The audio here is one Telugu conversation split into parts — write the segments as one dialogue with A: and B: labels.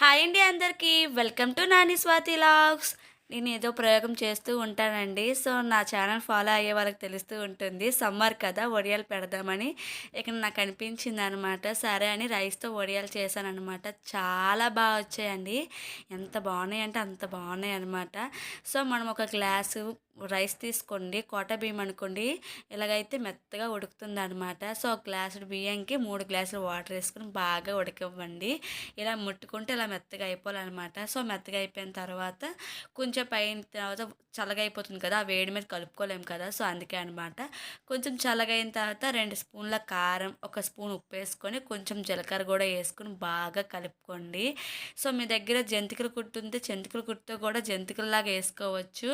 A: హాయ్ అండి అందరికీ. Welcome to Nani Swathi logs. నేను ఏదో ప్రయోగం చేస్తూ ఉంటానండి. సో నా ఛానల్ ఫాలో అయ్యే వాళ్ళకి తెలుస్తూ ఉంటుంది. సమ్మర్ కదా వడియాలు పెడదామని. ఇక్కడ నాకు అనిపించింది అనమాట సరే అని రైస్తో వడియాలు చేశానమాట చాలా బాగా వచ్చాయండి. ఎంత బాగున్నాయి అంటే అంత బాగున్నాయి అనమాట సో మనం ఒక గ్లాసు రైస్ తీసుకోండి కోట బియ్యం అనుకోండి ఇలాగైతే మెత్తగా ఉడుకుతుంది అనమాట సో ఒక గ్లాసు బియ్యంకి మూడు గ్లాసులు వాటర్ వేసుకుని బాగా ఉడకవ్వండి ఇలా ముట్టుకుంటే ఇలా మెత్తగా అయిపోవాలన్నమాట. సో మెత్తగా అయిపోయిన తర్వాత కొంచెం పైన తర్వాత చల్లగా అయిపోతుంది కదా ఆ వేడి మీద కలుపుకోలేము కదా సో అందుకే అనమాట కొంచెం చల్లగైన తర్వాత రెండు స్పూన్ల కారం ఒక స్పూన్ ఉప్పు వేసుకొని కొంచెం జీలకర్ర కూడా వేసుకొని బాగా కలుపుకోండి. సో మీ దగ్గర జంతికలు కుట్టు ఉంటే జంతికల కుట్టుతో కూడా జంతికల్లాగా వేసుకోవచ్చు.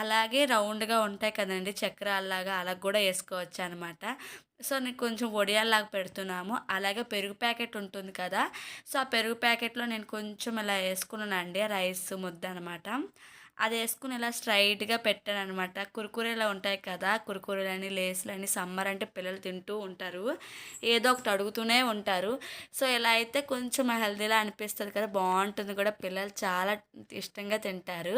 A: అలాగే రౌండ్గా ఉంటాయి కదండి చక్రాల్లాగా అలా కూడా వేసుకోవచ్చు అనమాట సో నేను కొంచెం వడియాల్లాగా పెడుతున్నాము. అలాగే పెరుగు ప్యాకెట్ ఉంటుంది కదా సో ఆ పెరుగు ప్యాకెట్లో నేను కొంచెం ఇలా వేసుకున్నానండి రైస్ ముద్ద అనమాట అది వేసుకుని ఇలా స్ట్రైట్గా పెట్టాను అనమాట కురుకురేలా ఉంటాయి కదా కురుకురేలని లేసులని సమ్మర్ అంటే పిల్లలు తింటూ ఉంటారు. ఏదో ఒకటి అడుగుతూనే ఉంటారు. సో ఇలా అయితే కొంచెం హెల్దీలా అనిపిస్తుంది కదా బాగుంటుంది కూడా. పిల్లలు చాలా ఇష్టంగా తింటారు.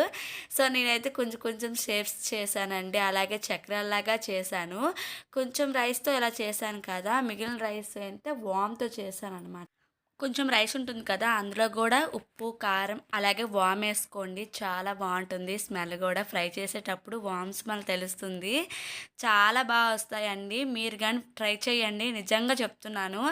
A: సో నేనైతే కొంచెం కొంచెం షేప్స్ చేశానండి. అలాగే చక్రాల్లాగా చేశాను. కొంచెం రైస్తో ఇలా చేశాను కదా మిగిలిన రైస్ అయితే వామ్తో చేశాను అనమాట కొంచెం రైస్ ఉంటుంది కదా అందులో కూడా ఉప్పు కారం అలాగే వామ్ వేసుకోండి. చాలా బాగుంటుంది. స్మెల్ కూడా ఫ్రై చేసేటప్పుడు వామ్ స్మెల్ తెలుస్తుంది. చాలా బాగా వస్తాయండి. మీరు కానీ ట్రై చేయండి. నిజంగా చెప్తున్నాను.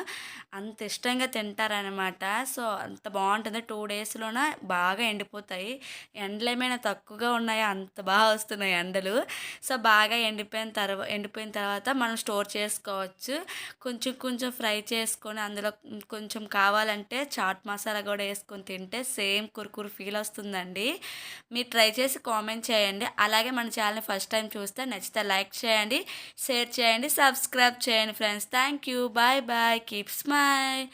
A: అంత ఇష్టంగా తింటారనమాట సో అంత బాగుంటుంది. టూ డేస్లోన బాగా ఎండిపోతాయి. ఎండలు ఏమైనా తక్కువగా ఉన్నాయో? అంత బాగా వస్తున్నాయి ఎండలు. సో బాగా ఎండిపోయిన తర్వాత ఎండిపోయిన తర్వాత మనం స్టోర్ చేసుకోవచ్చు. కొంచెం కొంచెం ఫ్రై చేసుకొని అందులో కొంచెం కావాలంటే చాట్ మసాలా కూడా వేసుకొని తింటే సేమ్ కురుకురు ఫీల్ వస్తుందండి. మీరు ట్రై చేసి కామెంట్ చేయండి. అలాగే మన ఛానల్ని ఫస్ట్ టైం చూస్తే నచ్చితే లైక్ చేయండి షేర్ చేయండి సబ్స్క్రైబ్ చేయండి friends. Thank you. Bye bye. Keep smile.